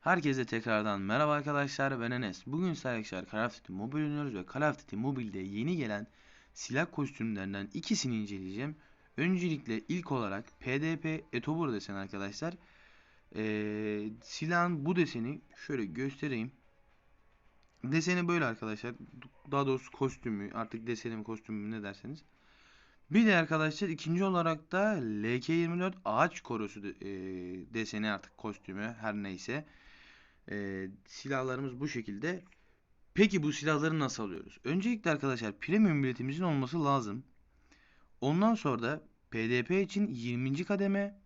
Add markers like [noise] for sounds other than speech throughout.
Herkese tekrardan merhaba arkadaşlar ben Enes. Bugün sizlerle arkadaşlar Call of Duty Mobile oynuyoruz ve Call of Duty Mobile'de yeni gelen silah kostümlerinden ikisini inceleyeceğim. Öncelikle ilk olarak PDP Etobur deseni arkadaşlar. Ee, silahın bu deseni şöyle göstereyim. Deseni böyle arkadaşlar. Daha doğrusu kostümü artık deseni mi kostümü mü ne derseniz. Bir de arkadaşlar ikinci olarak da LK24 ağaç korosu e, deseni artık kostümü her neyse. E, silahlarımız bu şekilde. Peki bu silahları nasıl alıyoruz? Öncelikle arkadaşlar premium biletimizin olması lazım. Ondan sonra da PDP için 20. kademe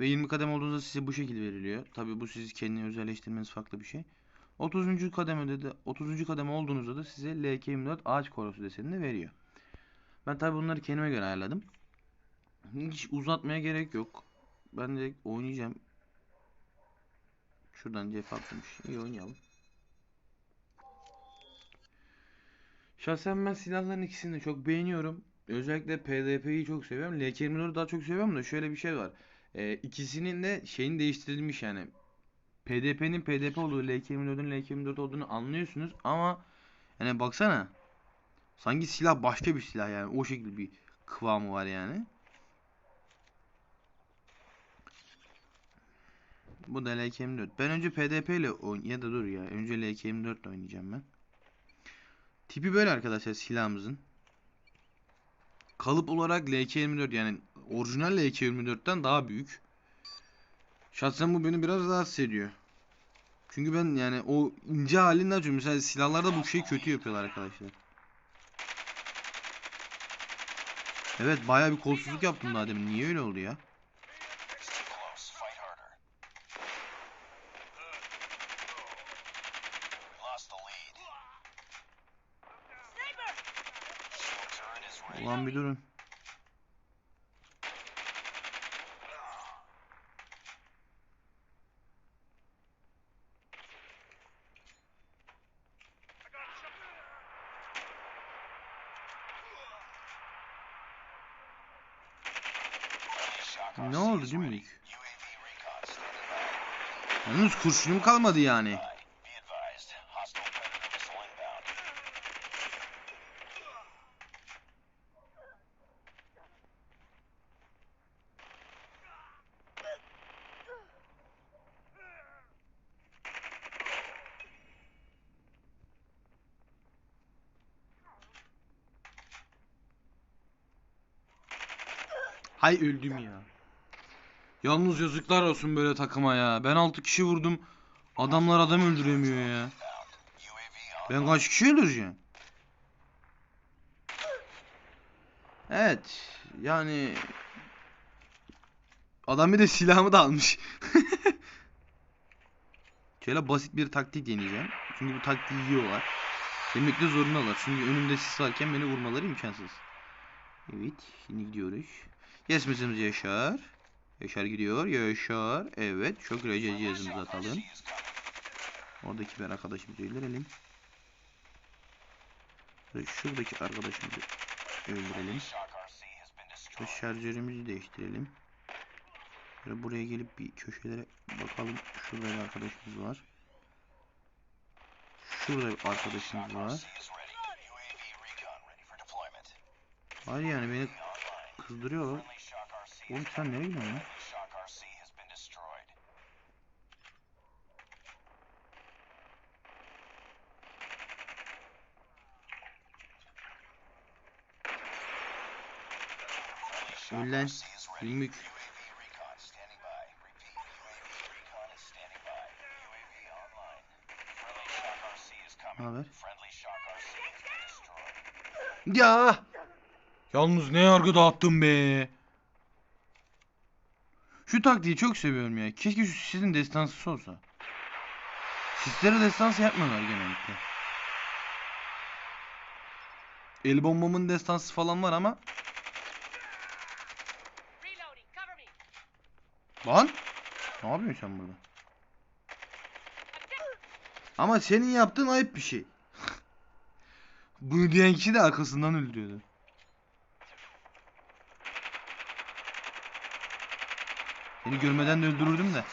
ve 20 kademe olduğunuzda size bu şekilde veriliyor. Tabi bu siz kendini özelleştirmeniz farklı bir şey. 30. kademede de 30. kademe olduğunuzda da size LK24 ağaç korosu desenini veriyor. Ben tabi bunları kendime göre ayarladım. Hiç uzatmaya gerek yok. Ben de oynayacağım. Şuradan cep atmış. İyi oynayalım. Şahsen ben silahların ikisini de çok beğeniyorum. Özellikle PDP'yi çok seviyorum. LK24'ü daha çok seviyorum da şöyle bir şey var. Ee, ikisinin de şeyin değiştirilmiş yani. PDP'nin PDP olduğu, LK24'ün LK24 olduğunu anlıyorsunuz ama yani baksana. Sanki silah başka bir silah yani. O şekilde bir kıvamı var yani. Bu da LK24. Ben önce PDP ile oyn ya da dur ya. Önce LK24 ile oynayacağım ben. Tipi böyle arkadaşlar silahımızın. Kalıp olarak LK24 yani orijinal LK24'ten daha büyük. Şahsen bu beni biraz rahatsız ediyor. Çünkü ben yani o ince halini açıyorum. Mesela silahlarda bu şeyi kötü yapıyorlar arkadaşlar. Evet bayağı bir kolsuzluk yaptım daha demin. Niye öyle oldu ya? Ulan bir durun. Ne oldu by. Yalnız kurşunum kalmadı yani. Hay öldüm ya. Yalnız yazıklar olsun böyle takıma ya. Ben 6 kişi vurdum. Adamlar adam öldüremiyor ya. Ben kaç kişi öldüreceğim? Evet. Yani adam bir de silahımı da almış. [laughs] Şöyle basit bir taktik deneyeceğim. Çünkü bu taktiği yiyorlar. Demek de zorundalar. Çünkü önümde sis varken beni vurmaları imkansız. Evet. Şimdi gidiyoruz. Yesmesimiz Yaşar. Yaşar gidiyor. Yaşar. Evet. Çok güzel cihazımızı atalım. Oradaki bir arkadaşımızı öldürelim. Ve şuradaki arkadaşımızı öldürelim. Ve şarjörümüzü değiştirelim. Ve buraya gelip bir köşelere bakalım. Şurada bir arkadaşımız var. Şurada bir arkadaşımız var. Hayır yani beni RC Oğlum sen nereye gidiyorsun lan? Öl lan. İs Ne haber? Ya! Yalnız ne yargı dağıttın be. Şu taktiği çok seviyorum ya. Keşke şu sizin destansısı olsa. Sizlere destansı yapmıyorlar genellikle. El bombamın destansı falan var ama. Lan! Ne yapıyorsun sen burada? Ama senin yaptığın ayıp bir şey. [laughs] Bunu diyen kişi de arkasından öldürüyordu. Seni görmeden de öldürürdüm de.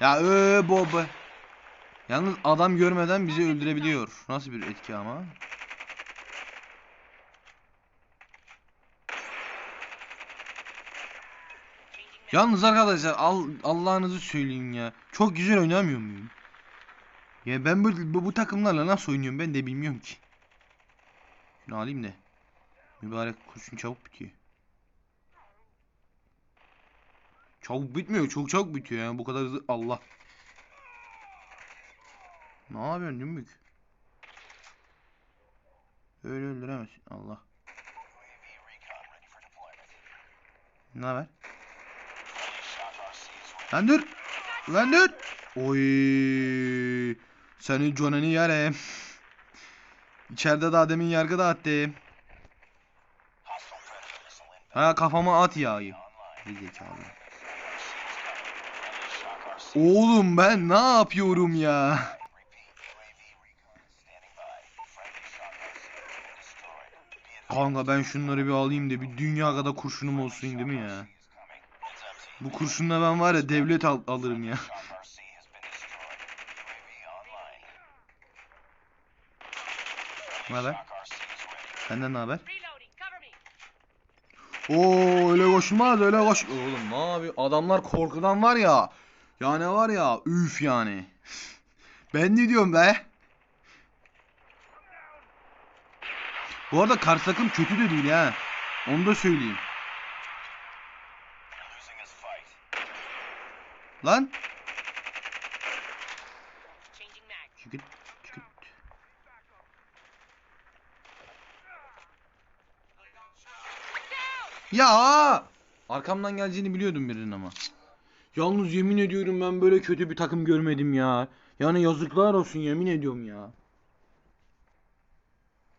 Ya öö baba. Yalnız adam görmeden bizi öldürebiliyor. Nasıl bir etki ama? Yalnız arkadaşlar al, Allah'ınızı söyleyin ya. Çok güzel oynamıyor muyum? Ya ben böyle bu, bu takımlarla nasıl oynuyorum ben de bilmiyorum ki. Şunu alayım da. Mübarek kurşun çabuk bitiyor. Çabuk bitmiyor. Çok çabuk bitiyor yani bu kadar hızlı. Allah. Ne yapıyorsun dümbük? Öyle öldüremezsin. Allah. Ne haber? Lan dur. Lan dur. Oy. Senin canını yerim. İçeride daha demin yargı missile inbound. Ha kafama at yağı. Bir zekalı. Oğlum ben ne yapıyorum ya? Kanka ben şunları bir alayım da bir dünya kadar kurşunum olsun değil mi ya? Bu kurşunla ben var ya devlet al alırım ya. [laughs] Ne haber? Senden ne haber? Oo öyle koşmaz öyle koş. Oğlum ne yapıyor? Adamlar korkudan var ya. Yani var ya üf yani. Ben ne diyorum be? Bu arada karşı takım kötü de değil ha. Onu da söyleyeyim. Lan. Çıkıt, çıkıt. Ya! Arkamdan geleceğini biliyordum birinin ama. Yalnız yemin ediyorum ben böyle kötü bir takım görmedim ya. Yani yazıklar olsun yemin ediyorum ya.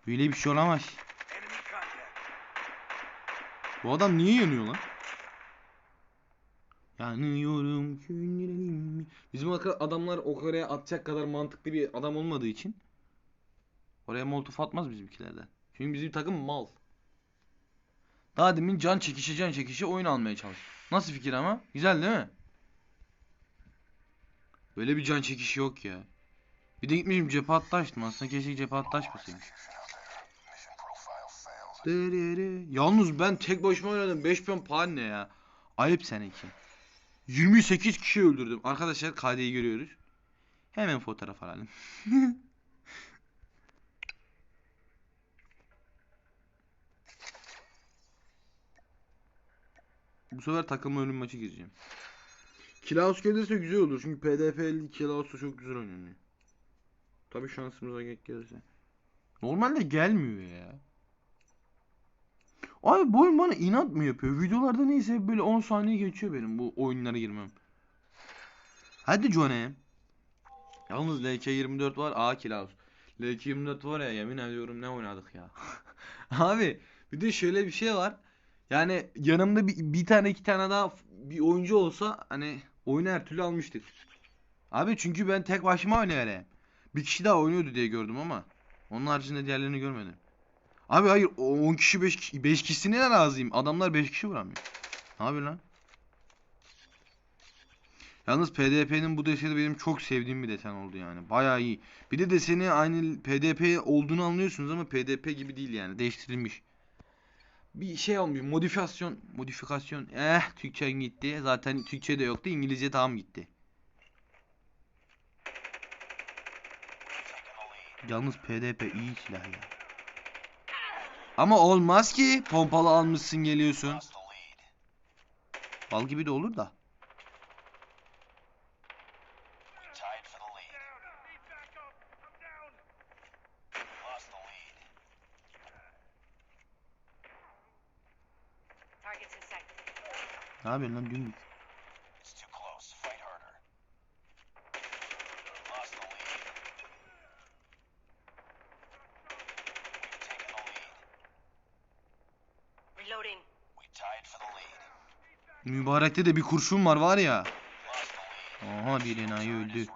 Böyle bir şey olamaz. Bu adam niye yanıyor lan? Yanıyorum günlerim. Bizim adamlar o oraya atacak kadar mantıklı bir adam olmadığı için oraya molotof atmaz bizimkilerden. Çünkü bizim takım mal. Daha demin can çekişe can çekişe oyun almaya çalış. Nasıl fikir ama? Güzel değil mi? Böyle bir can çekişi yok ya. Bir de gitmişim cephe hattı. Aslında keşke cephe hattı. Yalnız ben tek başıma oynadım. 5 piyon puan ne ya? Ayıp seninki. 28 kişi öldürdüm. Arkadaşlar KD'yi görüyoruz. Hemen fotoğraf alalım. [laughs] Bu sefer takımla ölüm maçı gireceğim. Kilaus gelirse güzel olur. Çünkü PDF 50 Kilaus'ta çok güzel oynanıyor. Tabii şansımıza gel- gelirse. Normalde gelmiyor ya. Abi bu oyun bana inat mı yapıyor? Videolarda neyse böyle 10 saniye geçiyor benim bu oyunlara girmem. Hadi Johnny. Yalnız LK24 var. A Kilaus. LK24 var ya yemin ediyorum ne oynadık ya. [laughs] Abi bir de şöyle bir şey var. Yani yanımda bir, bir tane iki tane daha bir oyuncu olsa hani oyunu her türlü almıştık. Abi çünkü ben tek başıma oynuyorum. Bir kişi daha oynuyordu diye gördüm ama. Onun haricinde diğerlerini görmedim. Abi hayır o 10 kişi 5 kişi 5 kişisine razıyım. Adamlar 5 kişi vuramıyor. Ne yapıyor lan? Yalnız PDP'nin bu deseni benim çok sevdiğim bir desen oldu yani. Bayağı iyi. Bir de deseni aynı PDP olduğunu anlıyorsunuz ama PDP gibi değil yani. Değiştirilmiş. Bir şey olmuş. Modifikasyon. Modifikasyon. Eh Türkçe gitti. Zaten Türkçe de yoktu. İngilizce tam gitti. Yalnız PDP iyi silah ya. Ama olmaz ki. Pompalı almışsın geliyorsun. Bal gibi de olur da. Tied for the lead. Mübarekte de bir kurşun var var ya. Aha bir enayi öldü.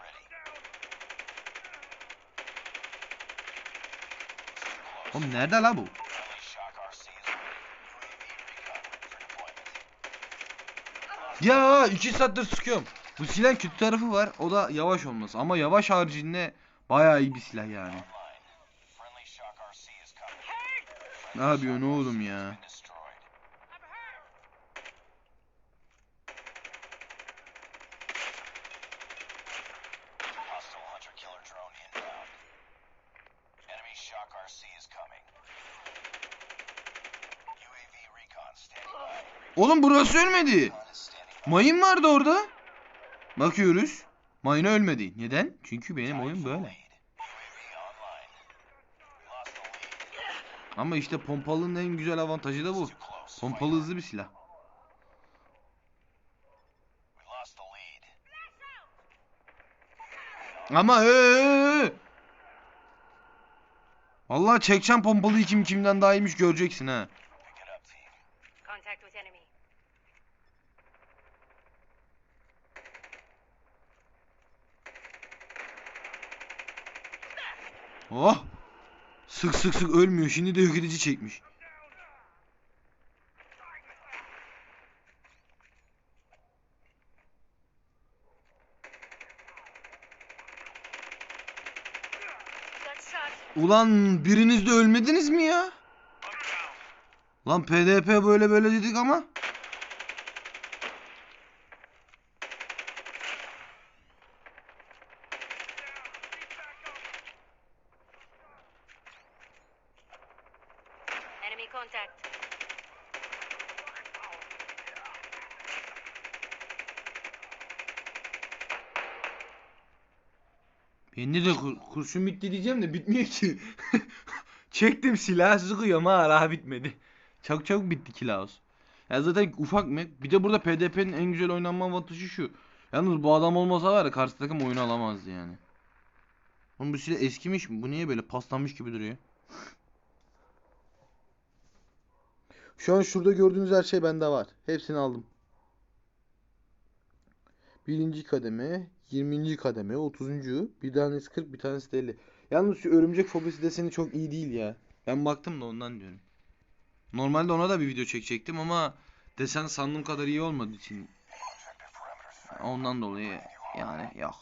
Oğlum nerede la bu? Ya iki saattir sıkıyorum. Bu silah kötü tarafı var. O da yavaş olması. Ama yavaş haricinde bayağı iyi bir silah yani. İs coming. Ne oğlum ya? Oğlum burası ölmedi. Mayın vardı orada. Bakıyoruz. Mayına ölmedi. Neden? Çünkü benim oyun böyle. Ama işte pompalının en güzel avantajı da bu. Pompalı hızlı bir silah. Ama ee, Vallahi çekeceğim pompalıyı kim kimden daha iyiymiş göreceksin ha. Oh! Sık sık sık ölmüyor. Şimdi de yok edici çekmiş. Ulan biriniz de ölmediniz mi ya? Lan PDP böyle böyle dedik ama. Enemy contact. Bende de kur- kurşun bitti diyeceğim de bitmiyor ki. [laughs] Çektim silahı sıkıyorum ha hala bitmedi. Çok çabuk bitti kilaos. Ya zaten ufak mı? Bir de burada PDP'nin en güzel oynanma avantajı şu. Yalnız bu adam olmasa var ya karşı takım oyunu alamazdı yani. Oğlum bu silah eskimiş mi? Bu niye böyle paslanmış gibi duruyor? Şu an şurada gördüğünüz her şey bende var. Hepsini aldım. Birinci kademe, 20. kademe, 30. Bir tanesi 40, bir tanesi de 50. Yalnız şu örümcek fobisi deseni çok iyi değil ya. Ben baktım da ondan diyorum. Normalde ona da bir video çekecektim ama desen sandığım kadar iyi olmadığı için ondan dolayı yani yok.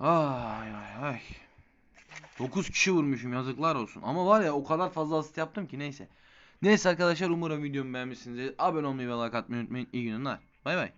Ay ay ay. 9 kişi vurmuşum yazıklar olsun. Ama var ya o kadar fazla asist yaptım ki neyse. Neyse arkadaşlar umarım videomu beğenmişsinizdir. Abone olmayı ve like atmayı unutmayın. İyi günler. Bay bay.